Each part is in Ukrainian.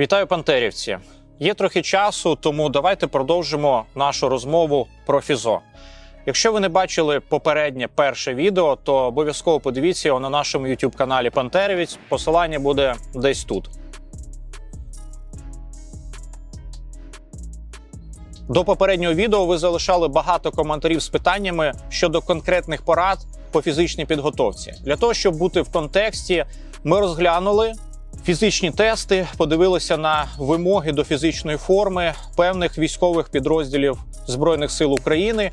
Вітаю, пантерівці! Є трохи часу, тому давайте продовжимо нашу розмову про фізо. Якщо ви не бачили попереднє перше відео, то обов'язково подивіться його на нашому youtube каналі Пантерівець. Посилання буде десь тут. До попереднього відео ви залишали багато коментарів з питаннями щодо конкретних порад по фізичній підготовці. Для того, щоб бути в контексті, ми розглянули фізичні тести, подивилися на вимоги до фізичної форми певних військових підрозділів Збройних сил України,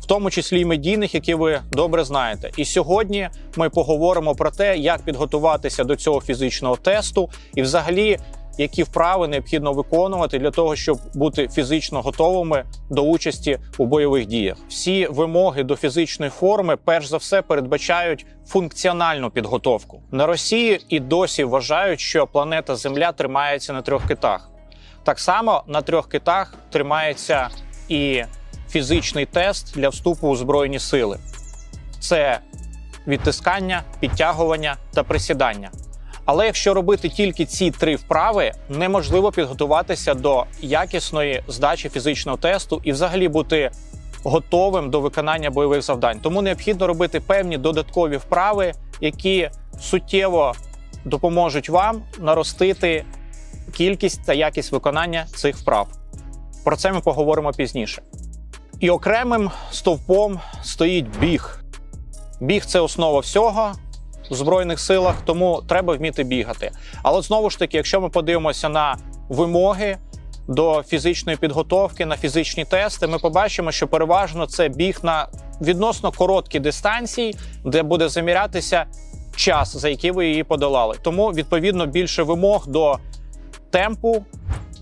в тому числі й медійних, які ви добре знаєте. І сьогодні ми поговоримо про те, як підготуватися до цього фізичного тесту, і взагалі які вправи необхідно виконувати для того, щоб бути фізично готовими до участі у бойових діях. Всі вимоги до фізичної форми, перш за все, передбачають функціональну підготовку. На Росії і досі вважають, що планета Земля тримається на трьох китах. Так само на трьох китах тримається і фізичний тест для вступу у збройні сили: це відтискання, підтягування та присідання. Але якщо робити тільки ці три вправи, неможливо підготуватися до якісної здачі фізичного тесту і взагалі бути готовим до виконання бойових завдань. Тому необхідно робити певні додаткові вправи, які суттєво допоможуть вам наростити кількість та якість виконання цих вправ. Про це ми поговоримо пізніше. І окремим стовпом стоїть біг. Біг це основа всього в збройних силах, тому треба вміти бігати. Але знову ж таки, якщо ми подивимося на вимоги до фізичної підготовки, на фізичні тести, ми побачимо, що переважно це біг на відносно короткі дистанції, де буде замірятися час, за який ви її подолали. Тому відповідно більше вимог до темпу,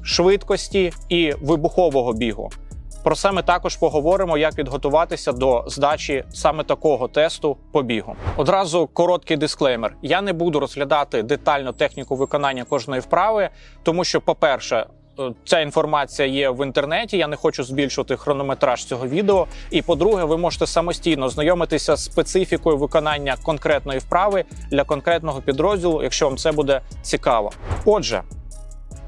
швидкості і вибухового бігу. Про це ми також поговоримо, як підготуватися до здачі саме такого тесту по бігу. Одразу короткий дисклеймер: я не буду розглядати детально техніку виконання кожної вправи, тому що, по-перше, е, Ця інформація є в інтернеті. Я не хочу збільшувати хронометраж цього відео. І по-друге, ви можете самостійно знайомитися з специфікою виконання конкретної вправи для конкретного підрозділу, якщо вам це буде цікаво. Отже,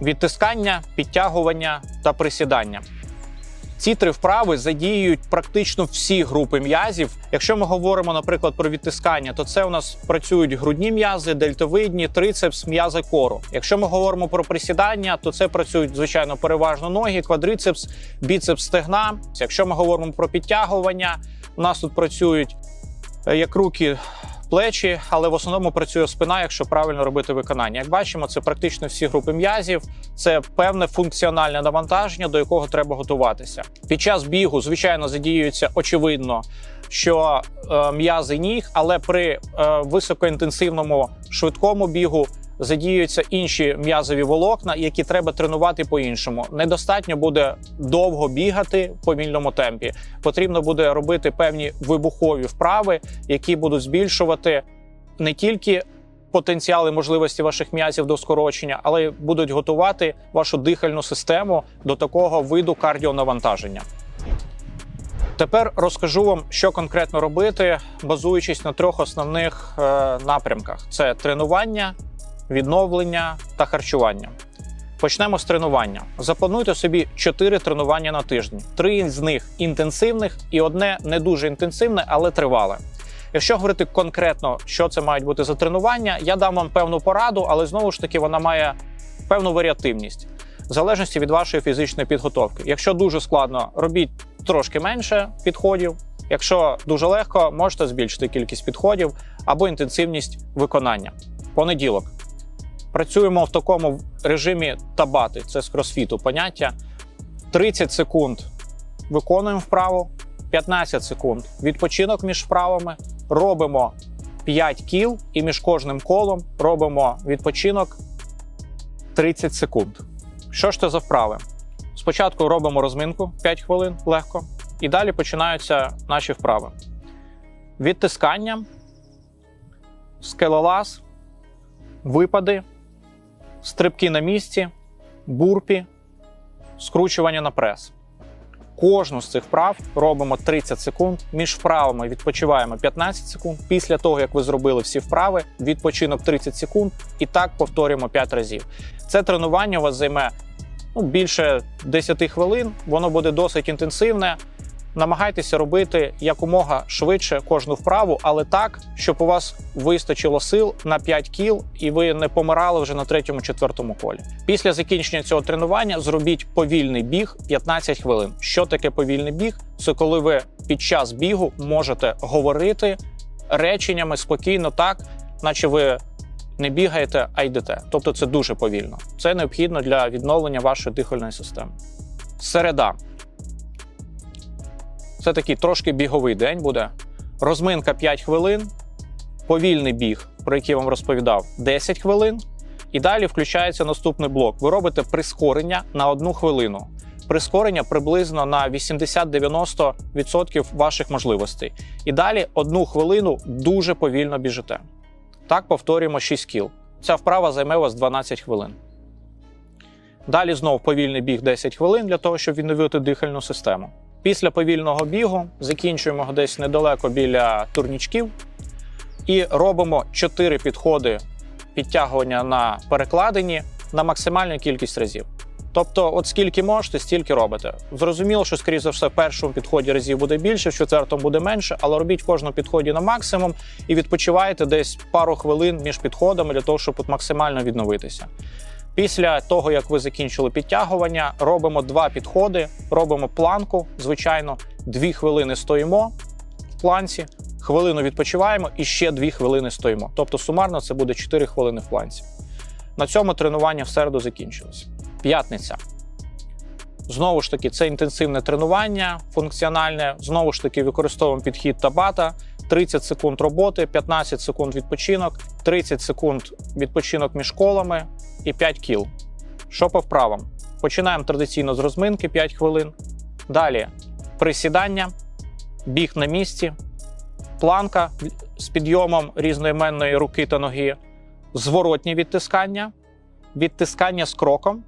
відтискання, підтягування та присідання. Ці три вправи задіюють практично всі групи м'язів. Якщо ми говоримо, наприклад, про відтискання, то це у нас працюють грудні м'язи, дельтовидні, трицепс, м'язи кору. Якщо ми говоримо про присідання, то це працюють звичайно переважно ноги, квадрицепс, біцепс, стегна. Якщо ми говоримо про підтягування, у нас тут працюють е, як руки. Плечі, але в основному працює спина, якщо правильно робити виконання. Як бачимо, це практично всі групи м'язів, це певне функціональне навантаження, до якого треба готуватися. Під час бігу, звичайно, задіюється очевидно, що е, м'язи ніг, але при е, високоінтенсивному швидкому бігу задіюються інші м'язові волокна, які треба тренувати по-іншому. Недостатньо буде довго бігати в повільному темпі. Потрібно буде робити певні вибухові вправи, які будуть збільшувати не тільки потенціали можливості ваших м'язів до скорочення, але й будуть готувати вашу дихальну систему до такого виду кардіонавантаження. Тепер розкажу вам, що конкретно робити, базуючись на трьох основних е, напрямках: це тренування, відновлення та харчування. Почнемо з тренування. Заплануйте собі 4 тренування на тиждень. Три з них інтенсивних і одне не дуже інтенсивне, але тривале. Якщо говорити конкретно, що це мають бути за тренування, я дам вам певну пораду, але знову ж таки вона має певну варіативність в залежності від вашої фізичної підготовки. Якщо дуже складно, робіть трошки менше підходів. Якщо дуже легко, можете збільшити кількість підходів або інтенсивність виконання. Понеділок. Працюємо в такому режимі табати, це з кросфіту поняття. 30 секунд виконуємо вправу, 15 секунд відпочинок між вправами. Робимо 5 кіл і між кожним колом робимо відпочинок 30 секунд. Що ж це за вправи? Спочатку робимо розминку 5 хвилин легко, і далі починаються наші вправи. Відтискання, скелелаз, випади, стрибки на місці, бурпі, скручування на прес. Кожну з цих вправ робимо 30 секунд. Між вправами відпочиваємо 15 секунд. Після того, як ви зробили всі вправи, відпочинок 30 секунд, і так повторюємо 5 разів. Це тренування у вас займе ну, більше 10 хвилин. Воно буде досить інтенсивне. Намагайтеся робити якомога швидше кожну вправу, але так, щоб у вас вистачило сил на 5 кіл, і ви не помирали вже на третьому-четвертому колі. Після закінчення цього тренування зробіть повільний біг 15 хвилин. Що таке повільний біг? Це коли ви під час бігу можете говорити реченнями спокійно, так, наче ви не бігаєте, а йдете. Тобто це дуже повільно. Це необхідно для відновлення вашої дихальної системи. Середа. Це такий трошки біговий день буде. Розминка 5 хвилин, повільний біг, про який я вам розповідав, 10 хвилин. І далі включається наступний блок. Ви робите прискорення на одну хвилину. Прискорення приблизно на 80-90% ваших можливостей. І далі одну хвилину дуже повільно біжите. Так повторюємо 6 кіл. Ця вправа займе вас 12 хвилин. Далі знов повільний біг 10 хвилин для того, щоб відновити дихальну систему. Після повільного бігу закінчуємо десь недалеко біля турнічків і робимо 4 підходи підтягування на перекладині на максимальну кількість разів. Тобто, от скільки можете, стільки робите. Зрозуміло, що, скоріше за все, в першому підході разів буде більше, в четвертому буде менше, але робіть в кожному підході на максимум і відпочивайте десь пару хвилин між підходами для того, щоб от максимально відновитися. Після того, як ви закінчили підтягування, робимо два підходи, робимо планку. Звичайно, дві хвилини стоїмо в планці, хвилину відпочиваємо і ще дві хвилини стоїмо. Тобто сумарно це буде 4 хвилини в планці. На цьому тренування в середу закінчилось. П'ятниця. Знову ж таки, це інтенсивне тренування, функціональне. Знову ж таки, використовуємо підхід табата. 30 секунд роботи, 15 секунд відпочинок, 30 секунд відпочинок між колами і 5 кіл. Що по вправам? Починаємо традиційно з розминки 5 хвилин. Далі присідання, біг на місці, планка з підйомом різноіменної руки та ноги, зворотні відтискання, відтискання з кроком,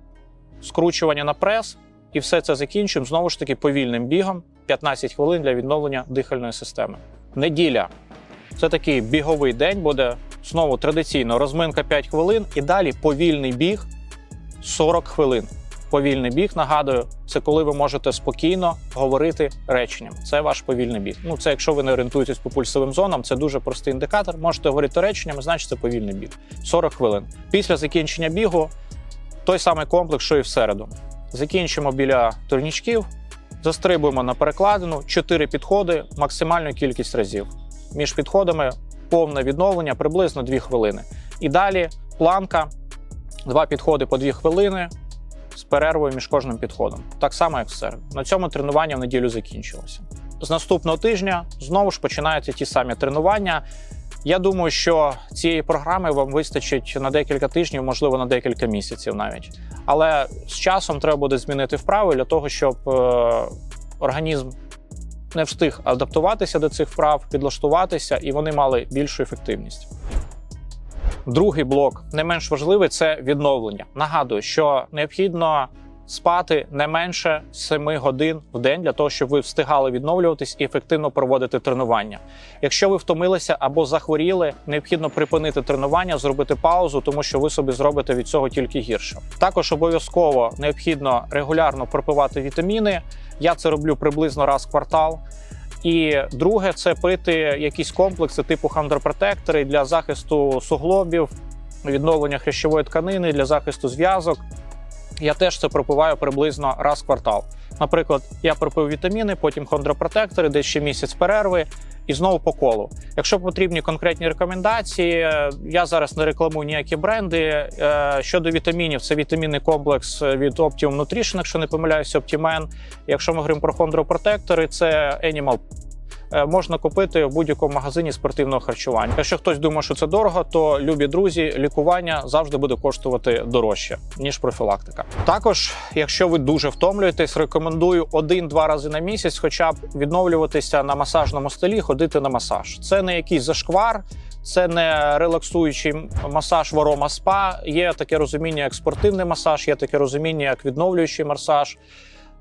скручування на прес. І все це закінчуємо знову ж таки повільним бігом 15 хвилин для відновлення дихальної системи. Неділя це такий біговий день буде знову традиційно розминка 5 хвилин і далі повільний біг 40 хвилин. Повільний біг, нагадую, це коли ви можете спокійно говорити реченням. Це ваш повільний біг. Ну, це якщо ви не орієнтуєтесь по пульсовим зонам, це дуже простий індикатор. Можете говорити реченнями, значить це повільний біг. 40 хвилин. Після закінчення бігу той самий комплекс, що і в середу. Закінчимо біля турнічків, застрибуємо на перекладину, 4 підходи, максимальну кількість разів. Між підходами повне відновлення приблизно 2 хвилини. І далі планка, два підходи по 2 хвилини з перервою між кожним підходом. Так само, як в середу. На цьому тренування в неділю закінчилося. З наступного тижня знову ж починаються ті самі тренування. Я думаю, що цієї програми вам вистачить на декілька тижнів, можливо, на декілька місяців навіть. Але з часом треба буде змінити вправи для того, щоб е, організм не встиг адаптуватися до цих вправ, підлаштуватися, і вони мали більшу ефективність. Другий блок, не менш важливий, це відновлення. Нагадую, що необхідно спати не менше 7 годин в день для того, щоб ви встигали відновлюватись і ефективно проводити тренування. Якщо ви втомилися або захворіли, необхідно припинити тренування, зробити паузу, тому що ви собі зробите від цього тільки гірше. Також обов'язково необхідно регулярно пропивати вітаміни. Я це роблю приблизно раз в квартал. І друге, це пити якісь комплекси типу хондропротектори для захисту суглобів, відновлення хрящової тканини для захисту зв'язок. Я теж це пропиваю приблизно раз в квартал. Наприклад, я пропив вітаміни, потім хондропротектори, десь ще місяць перерви. І знову по колу. Якщо потрібні конкретні рекомендації, е, я зараз не рекламую ніякі бренди. Е, Щодо вітамінів, це вітамінний комплекс від Optimum Nutrition, якщо не помиляюся, Optimen. Якщо ми говоримо про хондропротектори, це Animal е, можна купити в будь-якому магазині спортивного харчування. Якщо хтось думає, що це дорого, то любі друзі, лікування завжди буде коштувати дорожче ніж профілактика. Також, якщо ви дуже втомлюєтесь, рекомендую один-два рази на місяць, хоча б відновлюватися на масажному столі, ходити на масаж. Це не якийсь зашквар. Це не релаксуючий масаж ворома спа. Є таке розуміння, як спортивний масаж, є таке розуміння, як відновлюючий масаж.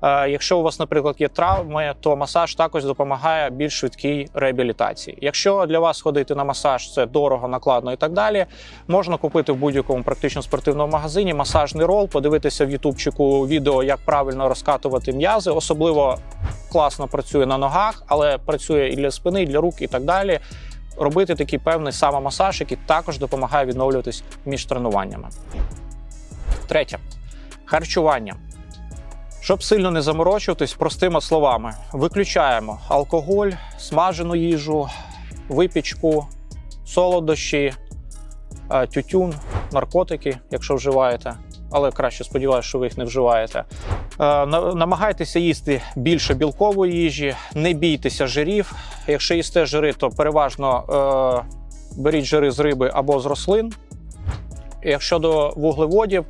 Е, Якщо у вас, наприклад, є травми, то масаж також допомагає більш швидкій реабілітації. Якщо для вас ходити на масаж це дорого, накладно і так далі, можна купити в будь-якому практично спортивному магазині масажний рол, подивитися в ютубчику відео, як правильно розкатувати м'язи. Особливо класно працює на ногах, але працює і для спини, і для рук, і так далі. Робити такий певний самомасаж, який також допомагає відновлюватись між тренуваннями. Третє харчування. Щоб сильно не заморочуватись, простими словами, виключаємо алкоголь, смажену їжу, випічку, солодощі, е, тютюн, наркотики, якщо вживаєте. Але краще сподіваюся, що ви їх не вживаєте. Е, Намагайтеся їсти більше білкової їжі, не бійтеся жирів. Якщо їсте жири, то переважно е, беріть жири з риби або з рослин. Якщо до вуглеводів,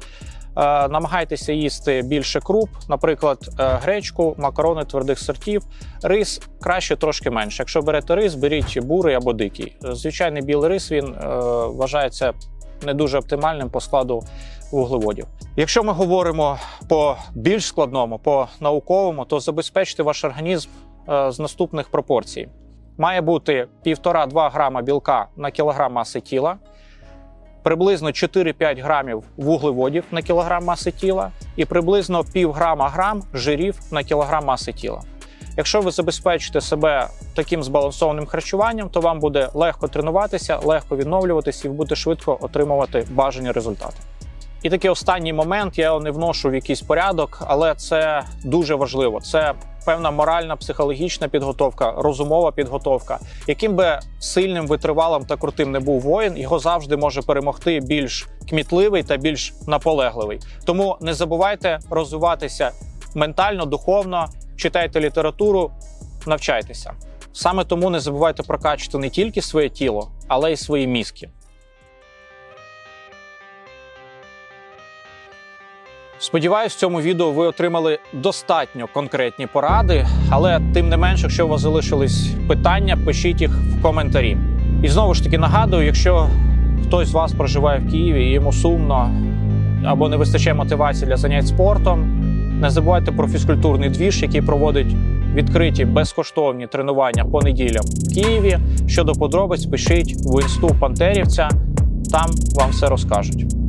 Намагайтеся їсти більше круп, наприклад, е, гречку, макарони твердих сортів. Рис краще трошки менше. Якщо берете рис, беріть бурий або дикий. Е, Звичайний білий рис він е, вважається не дуже оптимальним по складу вуглеводів. Якщо ми говоримо по більш складному, по науковому, то забезпечте ваш організм е, з наступних пропорцій. Має бути 1,5-2 грама білка на кілограм маси тіла, приблизно 4-5 грамів вуглеводів на кілограм маси тіла і приблизно пів грама грам жирів на кілограм маси тіла. Якщо ви забезпечите себе таким збалансованим харчуванням, то вам буде легко тренуватися, легко відновлюватися і ви будете швидко отримувати бажані результати. І такий останній момент я його не вношу в якийсь порядок, але це дуже важливо. Це певна моральна, психологічна підготовка, розумова підготовка. Яким би сильним, витривалим та крутим не був воїн, його завжди може перемогти більш кмітливий та більш наполегливий. Тому не забувайте розвиватися ментально, духовно, читайте літературу, навчайтеся. Саме тому не забувайте прокачувати не тільки своє тіло, але й свої мізки. Сподіваюсь, в цьому відео ви отримали достатньо конкретні поради, але тим не менш, якщо у вас залишились питання, пишіть їх в коментарі. І знову ж таки нагадую, якщо хтось з вас проживає в Києві і йому сумно або не вистачає мотивації для занять спортом, не забувайте про фізкультурний двіж, який проводить відкриті безкоштовні тренування по неділям в Києві. Щодо подробиць, пишіть в інсту Пантерівця, там вам все розкажуть.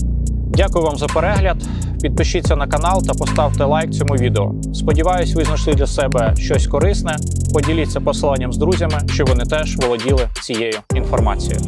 Дякую вам за перегляд. Підпишіться на канал та поставте лайк цьому відео. Сподіваюсь, ви знайшли для себе щось корисне. Поділіться посиланням з друзями, щоб вони теж володіли цією інформацією.